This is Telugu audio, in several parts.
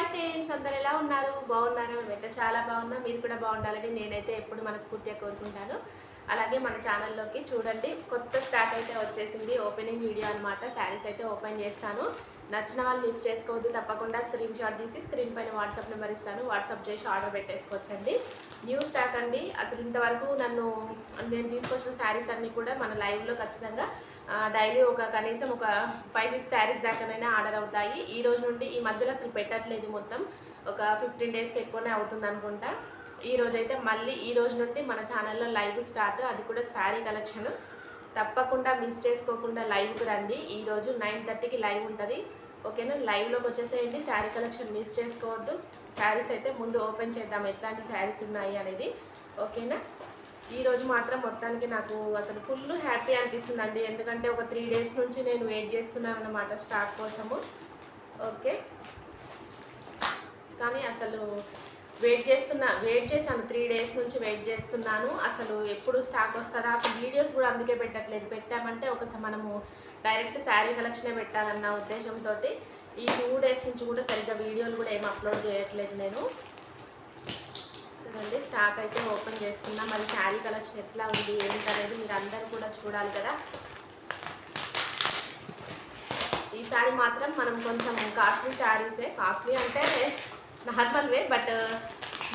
హాయ్ ఫ్రెండ్స్ అందరు ఎలా ఉన్నారు? బాగున్నారు? మేమైతే చాలా బాగున్నాం. మీరు కూడా బాగుండాలని నేనైతే ఎప్పుడు మనస్ఫూర్తిగా కోరుకుంటాను. అలాగే మన ఛానల్లోకి చూడండి కొత్త స్టాక్ అయితే వచ్చేసింది. ఓపెనింగ్ వీడియో అనమాట శారీస్ అయితే ఓపెన్ చేస్తాను. నచ్చిన వాళ్ళు మిస్ చేసుకోవద్దు. తప్పకుండా స్క్రీన్ షాట్ తీసి స్క్రీన్ పైన వాట్సాప్ నెంబర్ ఇస్తాను. వాట్సాప్ చేసి ఆర్డర్ పెట్టేసుకోవచ్చండి. న్యూ స్టాక్ అండి. అసలు ఇంతవరకు నన్ను నేను తీసుకొచ్చిన శారీస్ అన్నీ కూడా మన లైవ్లో ఖచ్చితంగా డైలీ ఒక కనీసం ఒక ఫైవ్ సిక్స్ శారీస్ దాకానైనా ఆర్డర్ అవుతాయి. ఈ రోజు నుండి ఈ మధ్యలో అసలు పెట్టట్లేదు మొత్తం. ఒక ఫిఫ్టీన్ డేస్కి ఎక్కువనే అవుతుంది అనుకుంటా. ఈ రోజైతే అయితే మళ్ళీ ఈ రోజు నుండి మన ఛానల్లో లైవ్ స్టార్ట్ అది కూడా శారీ కలెక్షన్ తప్పకుండా మిస్ చేసుకోకుండా లైవ్కి రండి. ఈ రోజు నైన్ థర్టీకి లైవ్ ఉంటుంది. ఓకేనా? లైవ్లోకి వచ్చేసేయండి. శారీ కలెక్షన్ మిస్ చేసుకోవద్దు. శారీస్ అయితే ముందు ఓపెన్ చేద్దాం. ఎట్లాంటి శారీస్ ఉన్నాయి అనేది. ఓకేనా? ఈరోజు మాత్రం మొత్తానికి నాకు అసలు ఫుల్ హ్యాపీ అనిపిస్తుందండి. ఎందుకంటే ఒక త్రీ డేస్ నుంచి నేను వెయిట్ చేస్తున్నాను అన్నమాట స్టాక్ కోసము. ఓకే కానీ అసలు వెయిట్ చేస్తున్నా వెయిట్ చేశాను. త్రీ డేస్ నుంచి వెయిట్ చేస్తున్నాను. అసలు ఎప్పుడు స్టాక్ వస్తుందా? అసలు వీడియోస్ కూడా అందుకే పెట్టట్లేదు. పెట్టామంటే ఒకసారి మనము డైరెక్ట్ శారీ కలెక్షనే పెట్టాలన్న ఉద్దేశంతో ఈ టూ డేస్ నుంచి కూడా సరిగ్గా వీడియోలు కూడా ఏం అప్లోడ్ చేయట్లేదు నేను. చూడండి స్టాక్ అయితే ఓపెన్ చేస్తున్నా. మరి శారీ కలెక్షన్ ఎట్లా ఉంది ఏంటనేది మీరు అందరూ కూడా చూడాలి కదా. ఈ శారీ మాత్రం మనం కొంచెం కాస్ట్లీ శారీసే కాస్ట్లీ అంటే నార్మల్ వే బట్ uh,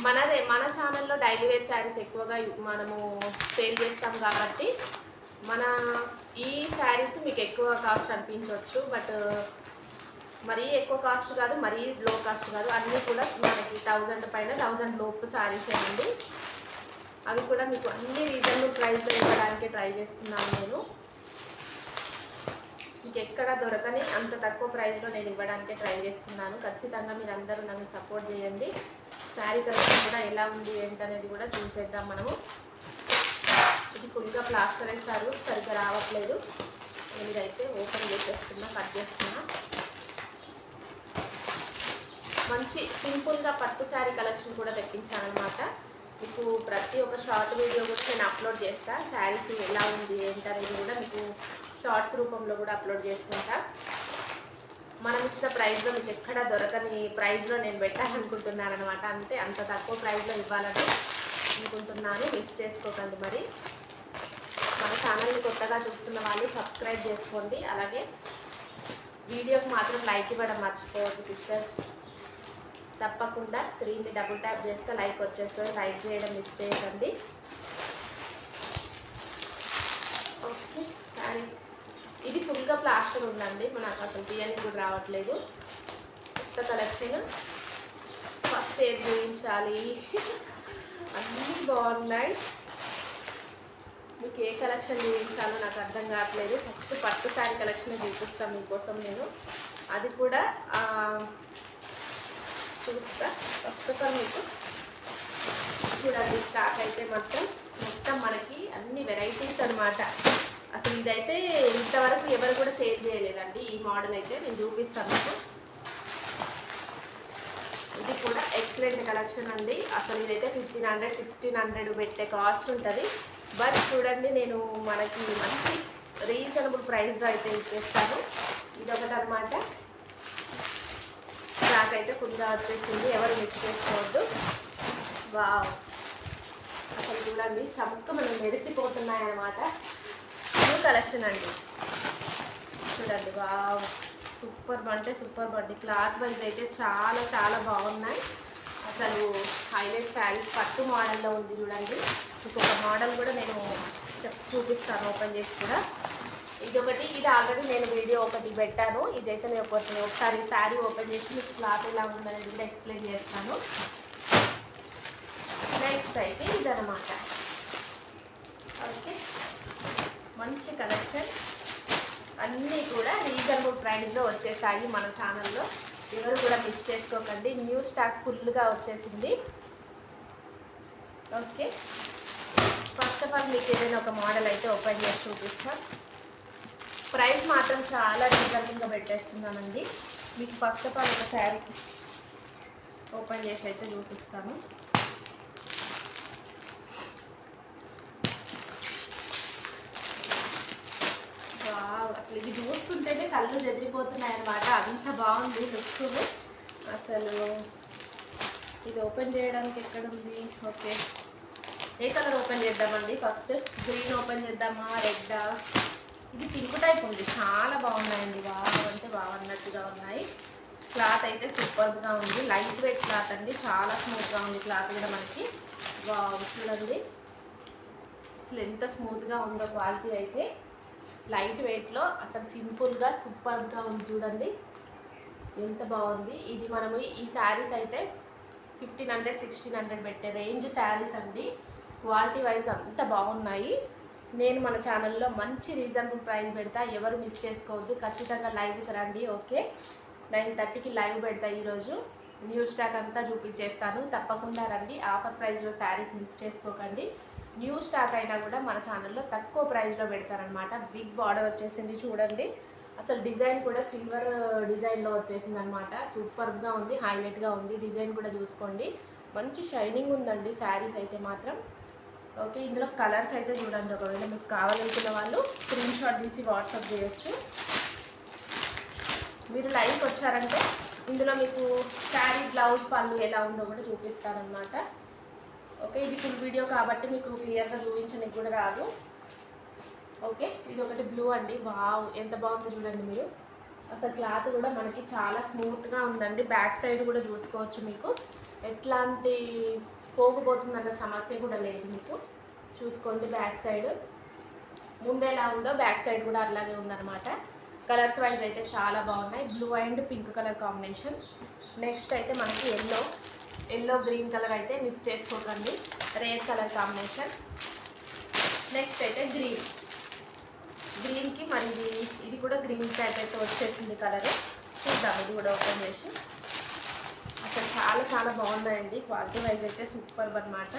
మనదే మన ఛానల్లో డైలీ వేర్ శారీస్ ఎక్కువగా మనము సేల్ చేస్తాం కాబట్టి మన ఈ శారీస్ మీకు ఎక్కువ కాస్ట్ అనిపించవచ్చు బట్ మరీ ఎక్కువ కాస్ట్ కాదు మరీ లో కాస్ట్ కాదు. అన్నీ కూడా మనకి థౌజండ్ పైన థౌజండ్ లోపు శారీస్ అండి. అవి కూడా మీకు అన్ని రీజన్లు ప్రైస్లో ఇవ్వడానికి ట్రై చేస్తున్నాను నేను. మీకు ఎక్కడ దొరకని అంత తక్కువ ప్రైస్లో నేను ఇవ్వడానికి ట్రై చేస్తున్నాను. ఖచ్చితంగా మీరు అందరూ నన్ను సపోర్ట్ చేయండి. శారీ కలెక్షన్ కూడా ఎలా ఉంది ఏంటనేది కూడా చూసేద్దాం మనము. ఇది ఫుల్గా ప్లాస్టర్ వేసారు సరిగ్గా రావట్లేదు. నేను అయితే ఓపెన్ చేసేస్తున్నా కట్ చేస్తున్నా. మంచి సింపుల్గా పట్టు శారీ కలెక్షన్ కూడా తెప్పించాను అనమాట మీకు ప్రతి ఒక్క షార్ట్ వీడియో కూడా నేను అప్లోడ్ చేస్తా. శారీస్ ఎలా ఉంది ఏంటనేది కూడా మీకు షార్ట్స్ రూపంలో కూడా అప్లోడ్ చేస్తుంటా. మనం ఇచ్చిన ప్రైస్లో మీకు ఎక్కడ దొరకని ప్రైస్లో నేను పెట్టాలనుకుంటున్నాను అనమాట అంటే అంత తక్కువ ప్రైస్లో ఇవ్వాలని అనుకుంటున్నాను. మిస్ చేసుకోకండి మరి. మన ఛానల్ని కొత్తగా చూస్తున్న వాళ్ళు సబ్స్క్రైబ్ చేసుకోండి. అలాగే వీడియోకి మాత్రం లైక్ ఇవ్వడం మర్చిపోవద్దు సిస్టర్స్. తప్పకుండా స్క్రీన్ని డబుల్ ట్యాప్ చేస్తే లైక్ వచ్చేస్తుంది. లైక్ చేయడం మిస్ చేయకండి ఓకే సారీ ఇది ఫుల్గా ప్లాస్టర్ ఉందండి. మనకు అసలు బియ్యానికి కూడా రావట్లేదు. కొత్త కలెక్షన్ ఫస్ట్ ఏది చూపించాలి? అన్నీ బాగున్నాయి. మీకు ఏ కలెక్షన్ చూపించాలో నాకు అర్థం కావట్లేదు. ఫస్ట్ పట్టు శారీ కలెక్షన్ చూపిస్తాను మీకోసం నేను. అది కూడా చూస్తా. ఫస్ట్ ఆఫ్ ఆల్ మీకు చూడండి స్టాక్ అయితే మొత్తం మొత్తం మనకి అన్ని వెరైటీస్ అన్నమాట. అసలు ఇదైతే ఇంతవరకు ఎవరు కూడా సేల్ చేయలేదండి. ఈ మోడల్ అయితే నేను చూపిస్తాను మీకు. ఇది కూడా ఎక్సలెంట్ కలెక్షన్ అండి. అసలు ఇదైతే ఫిఫ్టీన్ హండ్రెడ్ సిక్స్టీన్ హండ్రెడ్ పెట్టే కాస్ట్ ఉంటుంది. బట్ చూడండి నేను మనకి మంచి రీజనబుల్ ప్రైస్లో అయితే ఇచ్చేస్తాను. ఇదొకటి అనమాట స్టాక్ అయితే ఫుల్గా వచ్చేసింది. ఎవరు మిక్స్ చేసుకోవద్దు. వావ్. అసలు చూడండి చమక్క మనం మెరిసిపోతున్నాయి అన్నమాట న్యూ కలెక్షన్ అండి. చూడండి వావ్. సూపర్ అంటే సూపర్ బండి. క్లాత్ వైజ్ అయితే చాలా చాలా బాగున్నాయి. అసలు హైలైట్ శారీస్ పట్టు మోడల్లో ఉంది చూడండి. ఇంకొక మోడల్ కూడా నేను చెప్ చూపిస్తాను ఓపెన్ చేసి కూడా. ఇది ఒకటి ఇది ఆల్రెడీ నేను వీడియో ఒకటి పెట్టాను. ఇదైతే నేను ఒకటి ఒకసారి శారీ ఓపెన్ చేసి మీకు క్లాత్ ఎలా ఉందనేది కూడా ఎక్స్ప్లెయిన్ చేస్తాను. నెక్స్ట్ అయితే ఇదనమాట ఓకే. మంచి కలెక్షన్. అన్నీ కూడా రీజనబుల్ ప్రైస్లో వచ్చేసాయి మన ఛానల్లో. ఎవరు కూడా మిస్ చేసుకోకండి. న్యూ స్టాక్ ఫుల్గా వచ్చేసింది. ఓకే. ఫస్ట్ ఆఫ్ ఆల్ మీకు ఏదైనా ఒక మోడల్ అయితే ఓపెన్ చేసి చూపిస్తాను. ప్రైస్ మాత్రం చాలా రీజనబుల్గా పెట్టేస్తున్నానండి. మీకు ఫస్ట్ ఆఫ్ ఆల్ ఒక శారీ ఓపెన్ చేసి అయితే చూపిస్తాను. అసలు ఇది చూస్తుంటేనే కళ్ళు చెదిరిపోతున్నాయి అనమాట అంత బాగుంది లుక్. అసలు ఇది ఓపెన్ చేయడానికి ఎక్కడ ఉంది? ఓకే. ఏ కలర్ ఓపెన్ చేద్దామండి? ఫస్ట్ గ్రీన్ ఓపెన్ చేద్దామా? రెడ్డా? ఇది పింక్ టైప్ ఉంది. చాలా బాగున్నాయండి. బాగా అంటే బాగున్నట్టుగా ఉన్నాయి. క్లాత్ అయితే సూపర్గా ఉంది. లైట్ వెయిట్ క్లాత్ అండి. చాలా స్మూత్గా ఉంది క్లాత్ కూడా మనకి. వావ్ చూడండి. అసలు ఎంత స్మూత్గా ఉందో క్వాలిటీ అయితే. లైట్ వెయిట్లో అసలు సింపుల్గా సూపర్గా ఉంది చూడండి. ఎంత బాగుంది. ఇది మనము ఈ శారీస్ అయితే ఫిఫ్టీన్ హండ్రెడ్ సిక్స్టీన్ హండ్రెడ్ పెట్టే రేంజ్ శారీస్ అండి. క్వాలిటీ వైజ్ అంత బాగున్నాయి. నేను మన ఛానల్లో మంచి రీజనబుల్ ప్రైస్ పెడతా ఎవరు మిస్ చేసుకోవద్దు. ఖచ్చితంగా లైవ్కి రండి ఓకే? నైన్ థర్టీకి లైవ్ పెడతా ఈరోజు. న్యూ స్టాక్ అంతా చూపించేస్తాను. తప్పకుండా రండి. ఆఫర్ ప్రైస్లో శారీస్ మిస్ చేసుకోకండి. న్యూ స్టాక్ అయినా కూడా మన ఛానల్లో తక్కువ ప్రైస్లో పెడతారనమాట బిగ్ బార్డర్ వచ్చేసింది చూడండి. అసలు డిజైన్ కూడా సిల్వర్ డిజైన్లో వచ్చేసింది అనమాట సూపర్గా ఉంది హైలైట్గా ఉంది. డిజైన్ కూడా చూసుకోండి. మంచి షైనింగ్ ఉందండి శారీస్ అయితే మాత్రం. ఓకే ఇందులో కలర్స్ అయితే చూడండి. ఒకవేళ మీకు కావాలనుకున్న వాళ్ళు స్క్రీన్ షాట్ తీసి వాట్సాప్ చేయొచ్చు. మీరు లైవ్కి వచ్చారంటే ఇందులో మీకు శారీ బ్లౌజ్ పళ్ళు ఎలా ఉందో కూడా చూపిస్తారనమాట ఓకే ఇది ఫుల్ వీడియో కాబట్టి మీకు క్లియర్గా చూపించడానికి కూడా రాదు. ఓకే ఇది ఒకటి బ్లూ అండి. వావ్ ఎంత బాగుంది చూడండి మీరు. అసలు క్లాత్ కూడా మనకి చాలా స్మూత్గా ఉందండి. బ్యాక్ సైడ్ కూడా చూసుకోవచ్చు మీకు. ఎట్లాంటి పోగుపోతుందన్న సమస్య కూడా లేదు మీకు. చూసుకోండి బ్యాక్ సైడ్. ముందు ఎలా ఉందో బ్యాక్ సైడ్ కూడా అలాగే ఉందన్నమాట. కలర్స్ వైజ్ అయితే చాలా బాగున్నాయి. Blue and pink colour combination. Next అయితే మనకి ఎల్లో. ఎల్లో గ్రీన్ కలర్ అయితే మిస్ చేసుకోకండి. Rare colour combination. నెక్స్ట్ అయితే గ్రీన్. గ్రీన్కి మరి ఇది కూడా గ్రీన్ ప్యాకెట్ అయితే వచ్చేసింది కలర్. చూద్దాం ఇది కూడా ఓపెన్ చేసి. అసలు చాలా చాలా బాగున్నాయండి. క్వాలిటీ వైజ్ అయితే సూపర్ అనమాట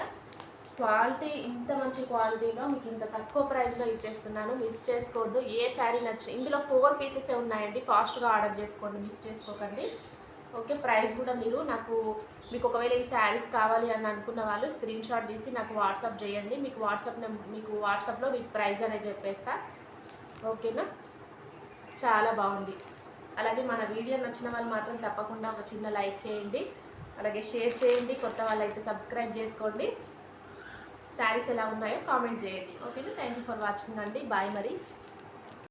క్వాలిటీ ఇంత మంచి క్వాలిటీలో మీకు ఇంత తక్కువ ప్రైస్లో ఇచ్చేస్తున్నాను. మిస్ చేసుకోవద్దు. ఏ శారీ నచ్చిన ఇందులో ఫోర్ పీసెస్ ఉన్నాయండి. ఫాస్ట్గా ఆర్డర్ చేసుకోండి. మిస్ చేసుకోకండి. ఓకే ప్రైస్ కూడా మీరు నాకు మీకు ఒకవేళ ఈ శారీస్ కావాలి అని అనుకున్న వాళ్ళు స్క్రీన్ షాట్ తీసి నాకు వాట్సాప్ చేయండి. మీకు వాట్సాప్ నెంబర్ మీకు వాట్సాప్లో మీకు ప్రైస్ అనేది చెప్పేస్తా. ఓకేనా? చాలా బాగుంది. అలాగే మన వీడియో నచ్చిన వాళ్ళు మాత్రం తప్పకుండా ఒక చిన్న లైక్ చేయండి. అలాగే షేర్ చేయండి. కొత్త వాళ్ళు అయితే సబ్స్క్రైబ్ చేసుకోండి. శారీస్ ఎలా ఉన్నాయో కామెంట్ చేయండి. ఓకేనా? థ్యాంక్ యూ ఫర్ వాచింగ్ అండి. బాయ్ మరి.